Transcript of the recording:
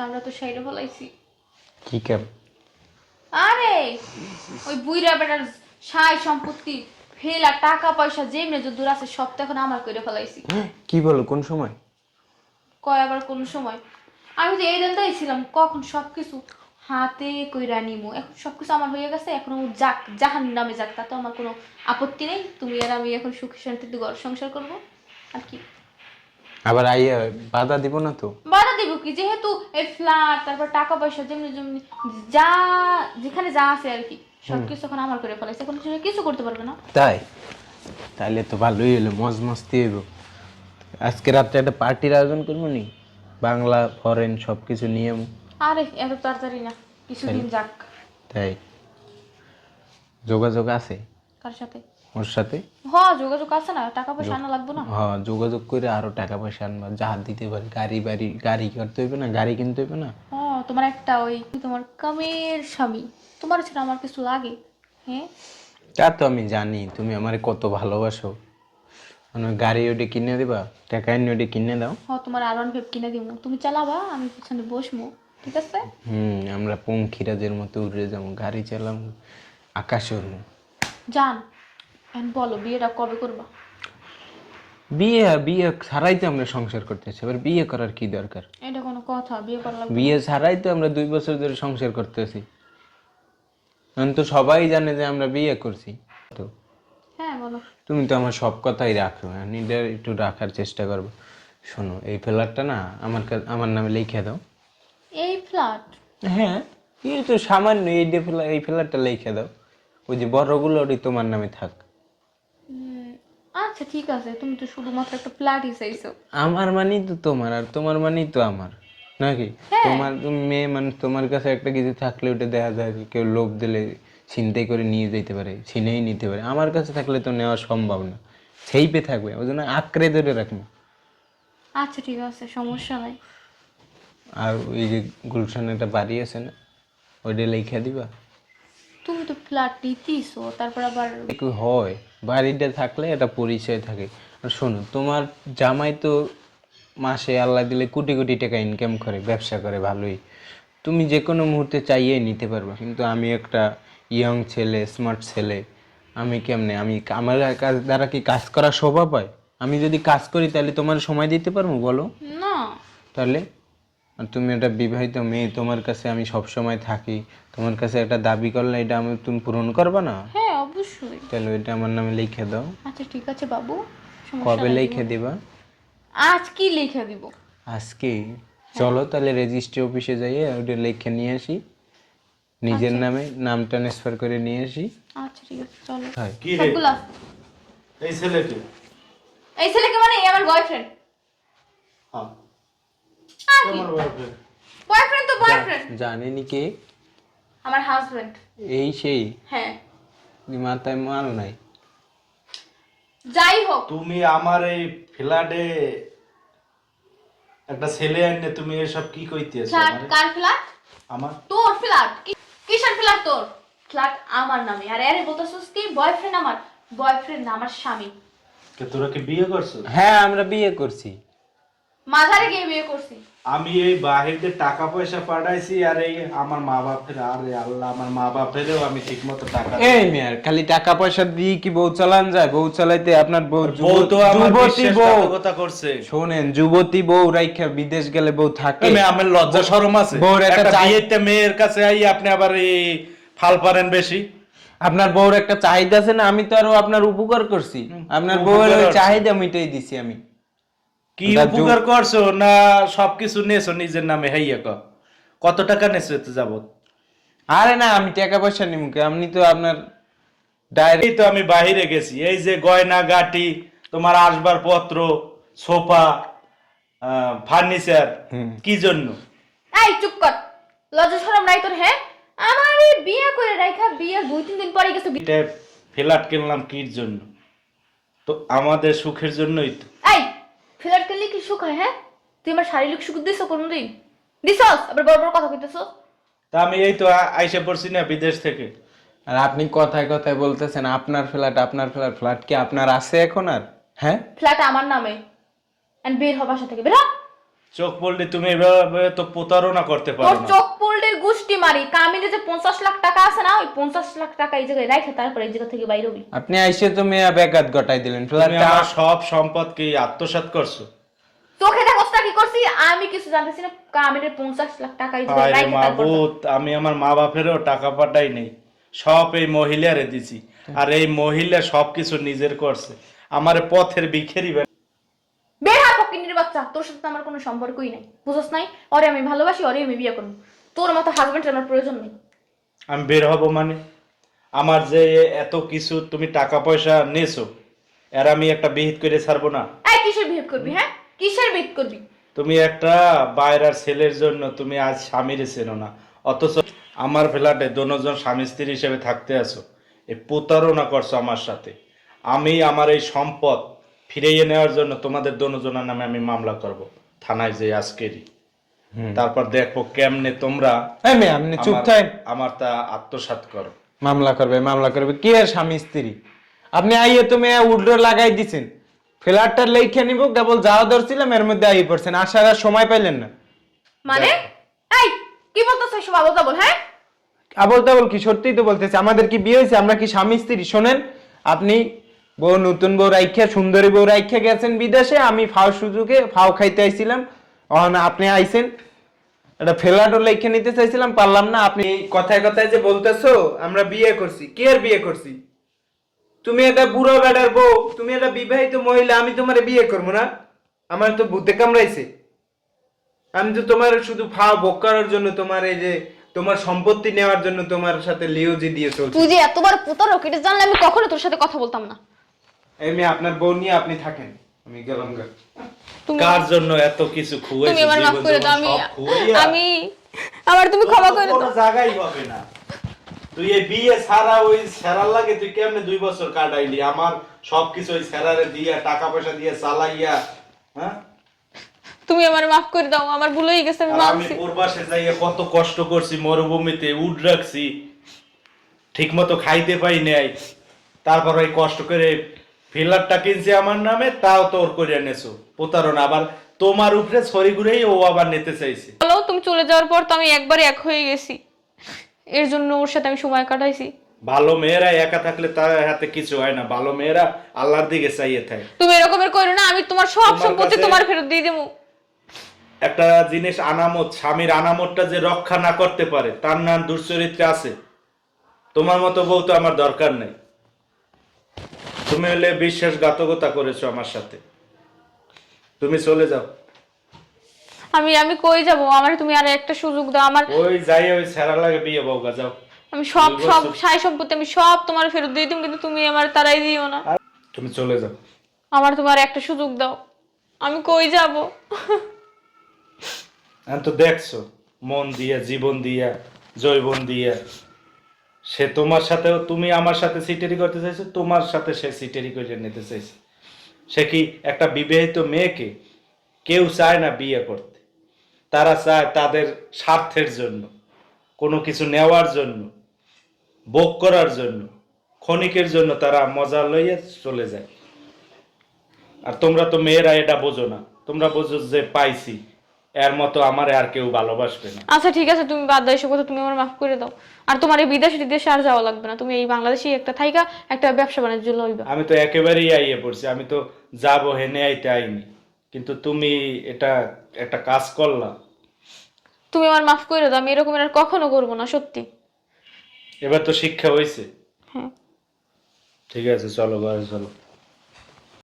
কামরা তো সাইডে ফলাইছি কি ক্যাব আরে ওই বুইরা বেটার সাই সম্পত্তি ফেলা টাকা পয়সা যেমনি যে দূর আছে সব তো এখন আমার করে ফেলাইছি। কি বলো কোন সময়? কয় আবার কোন সময়? আমি তো এই দিনটাই ছিলাম কখন সবকিছু হাতে কইরা নিমু। এখন সবকিছু আমার হয়ে গেছে এখন ও যাক জাহান নামে যাক তাতে আমার কোনো আপত্তি নেই। তুমি আর আমি এখন সুখী শান্তিতে ঘর সংসার করব আর কি? আবার আইয়া বাধা দিব না তো? বাধা দিব কি? যেহেতু এই ফ্ল্যাট তারপর টাকা পয়সা যেমনি যেমনি যা যেখানে যা আছে আর কি সবকিছু এখন আমার করে ফেলাইছে। এখন সে কিছু করতে পারবে না। তাই? তাইলে তো ভালোই হলো মজ মস্তি হইব। আজকে রাত্রে একটা পার্টির আয়োজন করব নি? বাংলা ফরেন সব কিছু নিয়ম আরে এত তাড়াতাড়ি না কিছুদিন যাক। তাই? যোগাযোগ আছে? কার সাথে? ওর সাথে? হ যোগাযোগ আছে না টাকা পয়সা আনা লাগবে না। হ্যাঁ যোগাযোগ করে আরও টাকা পয়সা আনবা যা দিতে পারি গাড়ি বাড়ি গাড়ি করতে হইবে না গাড়ি কিনতে হইবে না? হ তোমার একটা ওই তোমার কামের স্বামী তোমার ছাড়া আমার কিছু লাগে হ্যাঁ? তা তো আমি জানি তুমি আমার কত ভালোবাসো। মানে গাড়ি ওটা কিনে দিবা টাকা এনে ওটা কিনে দাও। হ তোমার আর ওয়ান ফাইভ কিনে দিব। তুমি চালাবা আমি পিছনে বসবো ঠিক আছে? হুম আমরা পঙ্খিরাজের মতো উড়ে যাব গাড়ি চালাম আকাশে উড়বো। যান এখন বলো বিয়েটা কবে করবা? বিয়ে বিয়ে ছাড়াই তো আমরা সংসার করতেছি এবার বিয়ে করার কি দরকার? এটা কোনো কথা বিয়ে করা লাগবে বিয়ে ছাড়াই তো আমরা দুই বছর ধরে সংসার করতেছি। এখন তো সবাই জানে যে আমরা বিয়ে করছি। তো হ্যাঁ বলো। তুমি তো আমার সব কথাই রাখো এটা একটু রাখার চেষ্টা করব। শোনো এই ফ্ল্যাটটা না আমার আমার নামে লিখে দাও। এই ফ্ল্যাট? হ্যাঁ এই তো সামান্য এই ফ্ল্যাট এই ফ্ল্যাটটা লিখে দাও। ওই যে বড়গুলো ওটি তোমার নামে থাক। আচ্ছা ঠিক আছে তুমি তো শুধুমাত্র একটা ফ্ল্যাটই চাইছো। আমার মানেই তো তোমার আর তোমার মানেই তো আমার নাকি? তোমার তুমি মেয়ে মানুষ তোমার কাছে একটা কিছু থাকলে ওটা দেখা যায় যে কেউ লোভ দিলে ছিনতাই করে নিয়ে যেতে পারে ছিনেই নিতে পারে। আমার কাছে থাকলে তো নেওয়া সম্ভব না সেই পে থাকবে ওই জন্য আঁকড়ে ধরে রাখব। আচ্ছা ঠিক আছে সমস্যা নাই। আর ওই যে গুলশান একটা বাড়ি আছে না ওইটা লিখে দিবা? তুমি তো ফ্ল্যাট নিতেইছো তারপর আবার একটু হয় বাড়িটা থাকলে একটা পরিচয় থাকে। আর শোনো তোমার জামাই তো মাসে আল্লাহ দিলে কোটি কোটি টাকা ইনকাম করে ব্যবসা করে ভালোই। তুমি যে কোনো মুহূর্তে চাইয়ে নিতে পারবে কিন্তু আমি একটা ইয়ং ছেলে স্মার্ট ছেলে আমি কেমনে আমি আমার কাজ দ্বারা কি কাজ করা শোভা পায়? আমি যদি কাজ করি তাহলে তোমার সময় দিতে পারব বলো। না। তাহলে? আর তুমি একটা বিবাহিত মেয়ে তোমার কাছে আমি সব সময় থাকি। তোমার কাছে একটা দাবি করলে এটা আমি তুমি পূরণ করবে না? হ্যাঁ অবশ্যই। তাহলে ওইটা আমার নামে লিখে দাও। আচ্ছা ঠিক আছে বাবু। কবে লিখে দিবা? আজ কি লিখে দিব? আজকে? চলো তাহলে রেজিস্ট্রি অফিসে যাইয়ে ওটা লিখে নিয়ে আসি। নিজের নামে নাম ট্রান্সফার করে নিয়ে আসি। আচ্ছা ঠিক আছে চলো। হয়। কি রে? এই ছেলেকে এই ছেলেকে মানে এই আমার বয়ফ্রেন্ড হ্যাঁ। বয়ফ্রেন্ড তো বয়ফ্রেন্ড জানেনি কে? আমার হাজবেন্ড এই সেই? হ্যাঁ। মাথায় নাই। যাই হোক। তুমি আমার এই ফ্ল্যাটে একটা ছেলে আনলে তুমি এসব কি কইতেছ? ফ্ল্যাট কার ফ্ল্যাট? আমার? তোর ফ্ল্যাট। কিসের ফ্ল্যাট তোর? ফ্ল্যাট আমার নামে। আর আরে বলতেছিস কি? বয়ফ্রেন্ড আমার। বয়ফ্রেন্ড না আমার স্বামী। কে তোরা কি বিয়ে করছ? হ্যাঁ আমরা বিয়ে করছি। মাঝারে গিয়ে বিয়ে করছি। আমি এই বাহিরতে টাকা পয়সা পাঠাইছি আর এই আমার মা বাপের আরে আল্লাহ আমার মা বাপেরও আমি ঠিক মতো টাকা এই মেয়ার খালি টাকা পয়সা দিয়ে কি বউ চালান যায়? বউ চালাইতে আপনার বউ বউ তো যুবতী বউ। বিশ্বাসঘাতকতা করছে। শোনেন যুবতী বউ রাইখা বিদেশ গেলে বউ থাকে। মেয়ে, আমার লজ্জা শরম আছে। বউর একটা মেয়ের কাছে আই আপনি আবার এই ফাল পারেন বেশি। আপনার বউর একটা চাহিদা আছে না আমি তো আরও আপনার উপকার করছি। আপনার বউয়ের ওই চাহিদা মিটাই দিছি আমি। কি উপকার করছ না সবকিছু নেছো নিজের নামে? হাইয়া ক। কত টাকা নেছো এতে যাবত আরে না আমি টাকা পয়সা নিব কে? আপনি তো আপনার ডাইরেক্ট তো আমি বাহিরে গেছি। এই যে গয়না গাটি তোমার আসবার পত্র সোফা ফার্নিচার কি জন্য? এই চুপ কর। লজ্জা শরম নাই তোর হ্যাঁ? আমার বিয়ে করে রাখা বিয়ের দুই তিন দিন পরে গেছে ফ্ল্যাট কিনলাম কির জন্য? তো আমাদের সুখের জন্যই তো। ফ্ল্যাট কিনলে কি সুখ হয় হ্যাঁ? তুই আমার শারীরিক সুখ দিছ কোনদিন দিছস? আবার বড় বড় কথা কইতেছস? তা আমি এই তো আইসে পড়ছি না বিদেশ থেকে। আর আপনি কথায় কথায় বলতেছেন আপনার ফ্ল্যাট আপনার ফ্ল্যাট ফ্ল্যাট কি আপনার আছে এখন আর? হ্যাঁ? ফ্ল্যাট আমার নামে। এন্ড বের হবার সাথে থেকে বের হ! চোখ পড়লে তুমি এভাবে তো প্রতারণা করতে পারো না। চোখ পড়লের গুষ্টি মারি। কামিনে যে পঞ্চাশ লাখ টাকা আছে না ওই পঞ্চাশ লাখ টাকা এই জায়গায় রাখে তারপরে এই জায়গা থেকে বাইরে হবি। আপনি আইসে তো মেয়া ব্যাঘাত ঘটাই দিলেন। তুমি আমার সব সম্পদ কি আত্মসাৎ করছ? চোখে দেখোস কি করছি আমি কিছু জানতেছি না কামিনের পঞ্চাশ লাখ টাকা এই জায়গায় রাখে তারপর মাবুত আমি আমার মা বাপেরও টাকা পাঠাই নেই। সব এই মহিলারে দিছি। আর এই মহিলা সবকিছু নিজের করছে। আমার পথের বিখেরি ফকিনির বাচ্চা তোর সাথে আমার কোনো সম্পর্কই নাই। বুঝছ নাই? ওরে আমি ভালোবাসি ওরে আমি বিয়ে করব। তোর মতো হাজবেন্ড আমার প্রয়োজন নেই। আমি বের হব মানে? আমার যে এত কিছু তুমি টাকা পয়সা নেছো এর আমি একটা বিহিত করে ছাড়বো না? এই কিসের বিহেভ করবি হ্যাঁ? কিসের বিহেভ করবি? তুমি একটা বাইরের ছেলের জন্য তুমি আজ স্বামীর চেনো না। অথচ আমার ফ্ল্যাটে দোনোজন স্বামী স্ত্রী হিসেবে থাকতে আছো। এই প্রতারণা করছ আমার সাথে। আমি আমার এই সম্পদ ফিরিয়ে নেওয়ার জন্য তোমাদের দোনোজনের নামে আমি মামলা করব। থানায় যে আজকেরই। তারপর দেখব কেমনে তোমরা এই আপনি চুপ থাকেন। আমার তা আত্মসাৎ করো। মামলা করবে মামলা করবে। কে আর স্বামী স্ত্রী? আপনি আইয়ে তো মেয়া উল্টো লাগাই দিছেন। ফ্ল্যাটটা লেখে নিব কেবল যাওয়া ধরছিলাম এর মধ্যে আই পড়ছেন। আসার আর সময় পাইলেন না। মানে? এই কি বলতেছ সব আবল তাবল হ্যাঁ? আবল তাবল কি সত্যিই তো বলতেছে? আমাদের কি বিয়ে হয়েছে? আমরা কি স্বামী স্ত্রী? শোনেন আপনি বউ, নতুন বউ রাইখা, সুন্দরী বউ রাইখা গেছেন বিদেশে, আমি ফাও সুযোগে ফাও খাইতে আইছিলাম। অহন আপনি আইছেন। এটা ফ্ল্যাটও লেখে নিতে চাইছিলাম, পারলাম না। আপনি কথায় কথায় যে বলতেছো, আমরা বিয়ে করছি। কে আর বিয়ে করছি? তুমি একটা বুড়ো বেড়ার বউ, তুমি একটা বিবাহিত মহিলা, আমি তোমার বিয়ে করব না। আমার তো ভূতে কামড়াইছে। আমি তো তোমার শুধু ফাও ভোগ করার জন্য তোমার এই যে, তোমার সম্পত্তি নেওয়ার জন্য তোমার সাথে লিওজি দিয়ে চলছে। তুই যে এতবার প্রতারক, এটা জানলে আমি কখনো তোর সাথে কথা বলতাম না। এই মেয়ে আপনার বউ নিয়ে আপনি থাকেন। আমি গেলাম গা। তুমি কার জন্য এত কিছু খুঁয়েছো? তুমি আমার মাফ করে দাও আমি আমি আমার তুমি ক্ষমা করে দাও। জায়গাই হবে না। তুই এই বিয়ে ছাড়া ওই সেরার লাগে তুই কেমনে দুই বছর কাটাইলি? আমার সবকিছু ওই সেরারে দিয়ে টাকা পয়সা দিয়ে চালাইয়া হ্যাঁ? তুমি আমার মাফ করে দাও আমার ভুল হয়ে গেছে আমি আর আমি পূর্বাসে যাইয়ে কত কষ্ট করছি মরুভূমিতে উড রাখছি ঠিক মতো খাইতে পাই নাই। তারপর ওই কষ্ট করে ফিলারটা কিনছে আমার নামে তাও তোর করে নেছো প্রতারণা আবার তোমার উপরে ছড়ি ঘুরেই ও আবার নিতে চাইছে। বলো তুমি চলে যাওয়ার পর তো আমি একবারে এক হয়ে গেছি। এর জন্য ওর সাথে আমি সময় কাটাইছি। ভালো মেয়েরা একা থাকলে তার হাতে কিছু হয় না। ভালো মেয়েরা আল্লাহর দিকে চাইয়ে থাকে। তুমি এরকমের করো না আমি তোমার সব সম্পত্তি তোমার ফেরত দিয়ে দেবো। একটা জিনিস আনামত স্বামীর আনামতটা যে রক্ষা না করতে পারে তার নাম দুশ্চরিত্রে আছে। তোমার মতো বউ তো আমার দরকার নেই। তুমি হলে বিশ্বাসঘাতকতা করেছ আমার সাথে। তুমি চলে যাও। আমি আমি কই যাব? আমার তুমি আর একটা সুযোগ দাও। আমার ওই যাই ওই ছেঁড়া লাগে বিয়ে বউগা যাও। আমি সব সব সাই সম্পত্তি আমি সব তোমার ফেরত দিয়ে দিম কিন্তু তুমি আমার তারাই দিও না। তুমি চলে যাও। আমার তোমার একটা সুযোগ দাও। আমি কই যাব? তো দেখছ মন দিয়া জীবন দিয়া জৈবন দিয়া। সে তোমার সাথেও তুমি আমার সাথে সিটেরি করতে চাইছো, তোমার সাথে সে সিটেরি করে নিতে চাইছে। সে কি একটা বিবাহিত মেয়েকে কেউ চায় না বিয়ে করতে? তারা চায় তাদের স্বার্থের জন্য, কোনো কিছু নেওয়ার জন্য, ভোগ করার জন্য, ক্ষণিকের জন্য তারা মজা লইয়া চলে যায়। আর তোমরা তো মেয়েরা এটা বোঝো না। তোমরা বোঝো যে পাইছি। এর মতো আমার আর কেউ ভালোবাসবে না। আচ্ছা ঠিক আছে তুমি বাদ দাও এসব কথা তুমি আমার মাফ করে দাও। আর তোমার এই বিদেশ বিদেশে আর যাওয়া লাগবে না। তুমি এই বাংলাদেশেই একটা থাইকা একটা ব্যবসা বাণিজ্য লইবা। আমি তো একেবারেই আইয়ে পড়ছি। আমি তো যাব হেনে আইতে আইনি। কিন্তু তুমি এটা একটা কাজ করলা। তুমি আমার মাফ করে দাও আমি এরকম আর কখনো করব না সত্যি। এবার তো শিক্ষা হয়েছে হ্যাঁ। ঠিক আছে চলো ঘরে চলো।